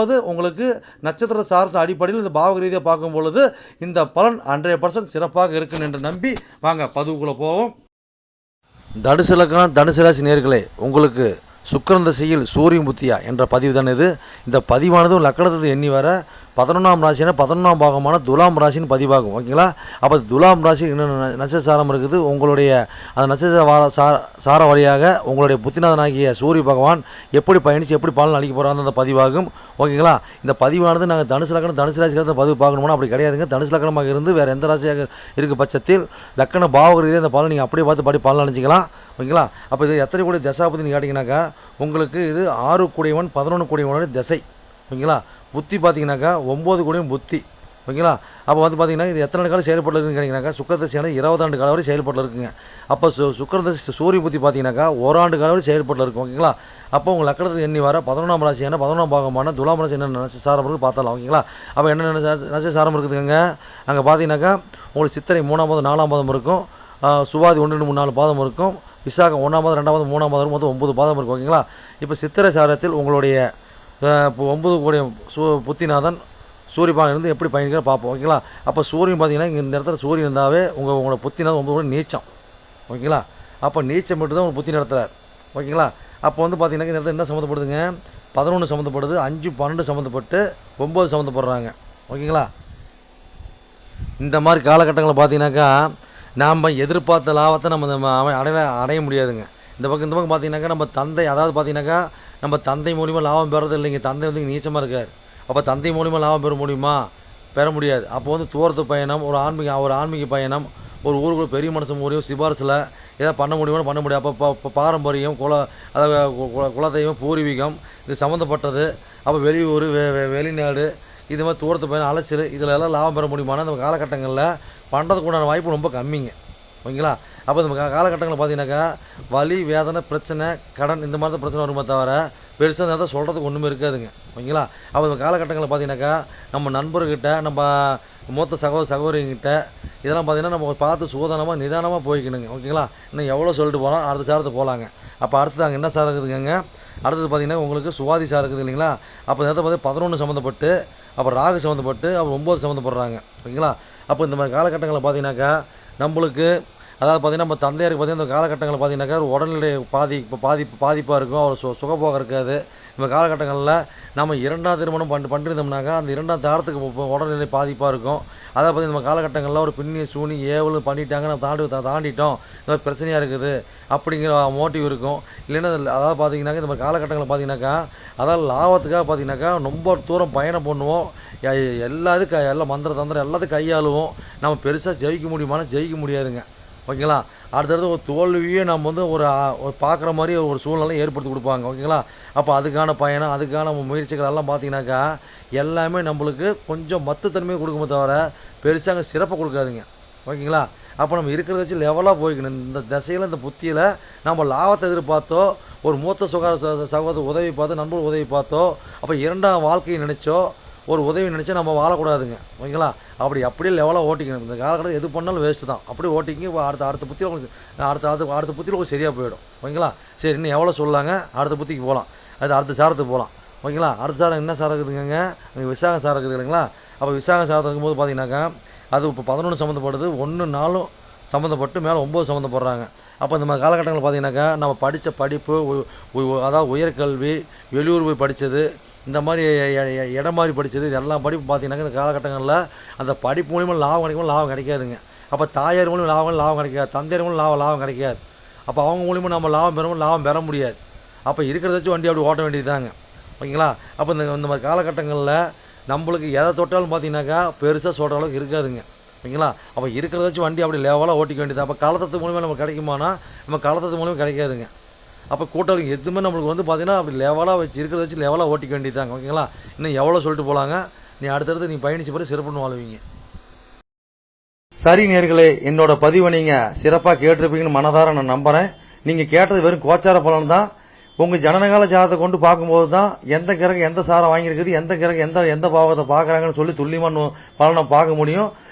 ரெண்டாவது உங்களுக்கு நட்சத்திர சார்ந்த அடிப்படையில் இந்த பாவக ரீதியாக பார்க்கும் பொழுது இந்த பலன் ஹண்ட்ரட் பர்சன்ட் சிறப்பாக இருக்கும் என்று நம்பி வாங்க பதிவுக்குள்ளே போவோம். தனுசு லக்னம் தனுசு ராசி நேர்களே உங்களுக்கு சுக்கரந்த திசையில் சூரியன் புத்தியா என்ற பதிவு தான் இது. இந்த பதிவானது லக்கணத்துக்கு எண்ணி வர பதினொன்றாம் ராசினா பதினொன்றாம் பாகமான துலாம் ராசின்னு பதிவாகும் ஓகேங்களா? அப்போ துலாம் ராசி என்னென்ன நட்சசாரம் இருக்குது. உங்களுடைய அந்த நட்சத்திர சார சார வழியாக உங்களுடைய புத்திநாதனாகிய சூரிய பகவான் எப்படி பயணித்து எப்படி பாலன் அளிக்க போகிறாங்க அந்த பதிவாகும் ஓகேங்களா? இந்த பதிவானது நாங்கள் தனுசு லக்கணம் தனுசு ராசிக்கு பதிவு பார்க்கணும்னா அப்படி கிடையாதுங்க. தனுசு லக்கணமாக இருந்து வேறு எந்த ராசியாக இருக்க பட்சத்தில் லக்கண பாவக அந்த இந்த நீங்கள் அப்படியே பார்த்து படி பலன் அணிஞ்சிக்கலாம் ஓகேங்களா? அப்போ இது எத்தனை கூடிய தசாபதினு கேட்டிங்கனாக்கா உங்களுக்கு இது ஆறு கூடியவன் பதினொன்று கூடியவனோட திசை ஓகேங்களா? புத்தி பார்த்தீங்கன்னாக்கா ஒம்பது கோடியும் புத்தி ஓகேங்களா? அப்போ வந்து பார்த்தீங்கன்னா இது எத்தனை ஆண்டு காலம் செயல்பட்டு இருக்குன்னு கேட்டிங்கனாக்கா சுக்கரதசியான இருபது ஆண்டு காலம் வரை செயல்பட்டு இருக்குங்க. அப்போ சு சுக்கரதசி சூரிய புத்தி பார்த்தீங்கன்னாக்கா ஓராண்டு காலம் வரை செயல்பட்டு இருக்கும் ஓகேங்களா? அப்போ உங்கள் லக்கணத்துக்கு எண்ணி வர பதினொன்றாம் ராசியான பதினொன்றாம் பாகமான துலாம் ராசி என்ன நினச்ச சாரம் இருக்குது பார்த்தலாம் ஓகேங்களா? அப்போ என்ன நினச்ச சாரம் இருக்குதுங்க? அங்கே பார்த்தீங்கன்னாக்கா உங்களுக்கு சித்திரை மூணாம் பாதம் நாலாம் பாதம் இருக்கும். சுவாதி ஒன்று ரெண்டு மூணு நாலு பாதம் இருக்கும். விசாகம் ஒன்றாம் பாதம் ரெண்டாம் பாதம் மூணாம் பாதம் மொத்தம் ஒன்பது பாதம் இருக்கும் ஓகேங்களா? இப்போ சித்திரை சாரத்தில் உங்களுடைய இப்போ ஒன்பது கூடிய சூ புத்திநாதன் சூரியபான் இருந்து எப்படி பயணிக்கிற பார்ப்போம் ஓகேங்களா? அப்போ சூரியன் பார்த்தீங்கன்னா இங்கே இந்த இடத்துல சூரியன் இருந்தாவே உங்கள் உங்களோட புத்திநாதன் ஒம்பது கோடி நீச்சம் ஓகேங்களா? அப்போ நீச்சம் மட்டும் தான் உங்கள் புத்தி நடத்துகிறார் ஓகேங்களா? அப்போ வந்து பார்த்தீங்கன்னா இந்த இடத்துல என்ன சம்மந்தப்படுதுங்க? பதினொன்று சம்மந்தப்படுது அஞ்சு பன்னெண்டு சம்மந்தப்பட்டு ஒம்பது சம்மந்தப்படுறாங்க ஓகேங்களா? இந்த மாதிரி காலகட்டங்களில் பார்த்தீங்கன்னாக்கா நாம் எதிர்பார்த்த லாபத்தை நம்ம நம்ம அடைய அடைய முடியாதுங்க. இந்த பக்கம் இந்த பக்கம் பார்த்தீங்கன்னாக்கா நம்ம தந்தை அதாவது பார்த்தீங்கன்னாக்கா நம்ம தந்தை மூலிமா லாபம் பெறது இல்லைங்க. தந்தை வந்து நீச்சமாக இருக்கார். அப்போ தந்தை மூலிமா லாபம் பெற முடியுமா? பெற முடியாது. அப்போ வந்து தூரத்து பயணம் ஒரு ஆன்மீக ஒரு ஆன்மீக பயணம் ஒரு ஊருக்குள்ள பெரிய மனுஷன் மூலியம் சிபாரிசில் ஏதாவது பண்ண முடியுமோ பண்ண முடியும் அப்போ பாரம்பரியம் குல அதாவது கு- குலதெய்வம் பூர்வீகம் இது சம்மந்தப்பட்டது அப்போ வெளியூர் வெ வெ- வெளிநாடு இது மாதிரி தூரத்து பயணம் அலைச்சல் இதில் எல்லாம் லாபம் பெற முடியுமானா இந்த காலகட்டங்களில் பண்ணுறதுக்கு உண்டான வாய்ப்பு ரொம்ப கம்மிங்க. ஓகேங்களா? அப்போ இந்த காலகட்டங்களில் பார்த்தீங்கன்னாக்கா வலி வேதனை பிரச்சனை கடன் இந்த மாதிரி தான் பிரச்சனை வருமே தவிர பெருசாக இருந்தால் சொல்கிறதுக்கு ஒன்றுமே இருக்காதுங்க. ஓகேங்களா? அப்போ இந்த காலகட்டங்களில் பார்த்தீங்கன்னாக்கா நம்ம நண்பர்கிட்ட நம்ம மூத்த சகோதர சகோதரிங்கிட்ட இதெல்லாம் பார்த்தீங்கன்னா நம்ம பார்த்து சூதனமாக நிதானமாக போய்க்கணுங்க. ஓகேங்களா? இன்னும் எவ்வளோ சொல்லிட்டு போகிறோம் அடுத்த சாரத்து போகலாங்க. அப்போ அடுத்தது அங்கே என்ன சார் இருக்குதுங்க அடுத்தது பார்த்தீங்கன்னா உங்களுக்கு சுவாதி சார் இருக்குது இல்லைங்களா? அப்போ நேரத்தை பார்த்து பதினொன்று சம்மந்தப்பட்டு அப்புறம் ராகு சம்மந்தப்பட்டு அப்புறம் ஒம்பது சம்மந்தப்படுறாங்க. ஓகேங்களா? அப்போ இந்த மாதிரி காலகட்டங்களில் பார்த்தீங்கன்னாக்கா நம்மளுக்கு அதாவது பார்த்தீங்கன்னா நம்ம தந்தையாருக்கு பார்த்தீங்கன்னா இந்த காலகட்டங்களில் பார்த்தீங்கன்னாக்கா ஒரு உடல்நிலை பாதி பாதிப்பு பாதிப்பாக இருக்கும் அவர் சு சுகபோகம் இருக்காது. இந்த காலகட்டங்களில் நம்ம இரண்டாம் திருமணம் பண்ணி பண்ணிருந்தோம்னாக்கா அந்த இரண்டாம் தாரத்துக்கு உடல்நிலை பாதிப்பாக இருக்கும். அதை பற்றி நம்ம காலகட்டங்களில் ஒரு பின்னி சூனி ஏவல் பண்ணிட்டாங்க நம்ம தாண்டி தாண்டிட்டோம். இந்த மாதிரி பிரச்சனையாக இருக்குது. அப்படிங்கிற மோட்டிவ் இருக்கும். இல்லைன்னா அதாவது பார்த்தீங்கன்னாக்கா இந்த மாதிரி காலகட்டங்களில் பார்த்தீங்கன்னாக்கா அதாவது லாபத்துக்காக பார்த்தீங்கன்னாக்கா ரொம்ப தூரம் பயணம் பண்ணுவோம். எல்லாத்துக்கும் எல்லாம் மந்திர தந்திரம் எல்லாத்தையும் கையாளுவோம். நம்ம பெருசாக ஜெயிக்க முடியுமானா ஜெயிக்க முடியாதுங்க. ஓகேங்களா? அடுத்தடுத்து ஒரு தோல்வியே நம்ம வந்து ஒரு பார்க்குற மாதிரி ஒரு சூழ்நிலை ஏற்படுத்தி கொடுப்பாங்க. ஓகேங்களா? அப்போ அதுக்கான பயணம் அதுக்கான முயற்சிகள் எல்லாம் பார்த்தீங்கன்னாக்கா எல்லாமே நம்மளுக்கு கொஞ்சம் மத்துத்தன்மையை கொடுக்குமே தவிர பெருசாக அங்கே சிறப்பை கொடுக்காதுங்க. ஓகேங்களா? அப்போ நம்ம இருக்கிறத வச்சு லெவலாக போய்க்கணும். இந்த திசையில் இந்த புத்தியில் நம்ம லாபத்தை எதிர்பார்த்தோ ஒரு மூத்த சுகார சகோதர உதவி பார்த்தோ நண்பர் உதவி பார்த்தோ அப்போ இரண்டாம் வாழ்க்கையை நினச்சோ ஒரு உதவி நினச்சோ நம்ம வாழக்கூடாதுங்க. ஓகேங்களா? அப்படி அப்படியே லெவலாக ஓட்டிக்கணும். இந்த காலகட்டத்தில் எது பண்ணாலும் வேஸ்ட்டு தான். அப்படியே ஓட்டிங்க அடுத்த அடுத்த புத்தியில் உங்களுக்கு அடுத்த அடுத்த அடுத்த புத்தியில் உங்களுக்கு சரியாக போயிடும். ஓகேங்களா? சரி இன்னும் எவ்வளோ சொல்லாங்க? அடுத்த புத்திக்கு போகலாம் அது அடுத்த சாரத்துக்கு போகலாம் ஓகேங்களா? அடுத்த சாரம் என்ன சாரம் இருக்குதுங்க அங்கே விசாகம் சாரம் இருக்குது இல்லைங்களா? அப்போ விசாகம் சாரத்தில் இருக்கும்போது பார்த்தீங்கன்னாக்கா அது இப்போ பதினொன்று சம்மந்தப்படுது ஒன்று நாலும் சம்மந்தப்பட்டு மேலே ஒம்பது சம்மந்தப்படுறாங்க அப்போ இந்த மாதிரி காலகட்டங்களில் பார்த்தீங்கன்னாக்கா நம்ம படித்த படிப்பு அதாவது உயர்கல்வி வெளியூர் போய் படித்தது இந்த மாதிரி இடம் மாதிரி படித்தது இதெல்லாம் படிப்பு பார்த்தீங்கன்னாக்கா இந்த காலகட்டங்களில் அந்த படிப்பு மூலிமா லாபம் கிடைக்கும்? லாபம் கிடைக்காதுங்க. அப்போ தாயார் மூலியமாக லாபம் லாபம் கிடைக்காது. தந்தையர் மூலம் லாபம் லாபம் கிடைக்காது. அப்போ அவங்க மூலியமாக நம்ம லாபம் பெறவும் லாபம் பெற முடியாது. அப்போ இருக்கிறத வச்சு வண்டி அப்படி ஓட்ட வேண்டியதுதாங்க. ஓகேங்களா? அப்போ இந்த இந்த மாதிரி காலகட்டங்களில் நம்மளுக்கு எதை தொட்டாலும் பார்த்தீங்கன்னாக்கா பெருசாக சொல்கிற அளவுக்கு இருக்காதுங்க. ஓகேங்களா? அப்போ இருக்கிறத வச்சு வண்டி அப்படி லெவலாக ஓட்டிக்க வேண்டியது அப்போ கலத்தத்து மூலியமாக நம்ம கிடைக்குமானா நம்ம கலத்தத்து மூலியமாக கிடைக்காதுங்க. அப்போ கூட்டம் எதுவுமே நம்மளுக்கு வந்து பார்த்தீங்கன்னா அப்படி லெவலாக வச்சு இருக்கிறத வச்சு லெவலாக ஓட்டிக்க வேண்டியதாங்க ஓகேங்களா இன்னும் எவ்வளோ சொல்லிட்டு போகலாங்க நீ அடுத்தடுத்து நீ பயணிச்சு பிறகு சிறப்புன்னு வாழ்வீங்க. சரி நேர்களே என்னோட பதிவை நீங்க சிறப்பாக கேட்டிருப்பீங்கன்னு மனதார நான் நம்புறேன். நீங்க கேட்டது வெறும் கோச்சார பலன் தான். உங்க ஜனனகால ஜாதகத்தை கொண்டு பார்க்கும்போது தான் எந்த கிரகம் எந்த சாரம் வாங்கியிருக்குது எந்த கிரகம் எந்த எந்த பாவத்தை பார்க்குறாங்கன்னு சொல்லி துல்லியமான பலனை பார்க்க முடியும்.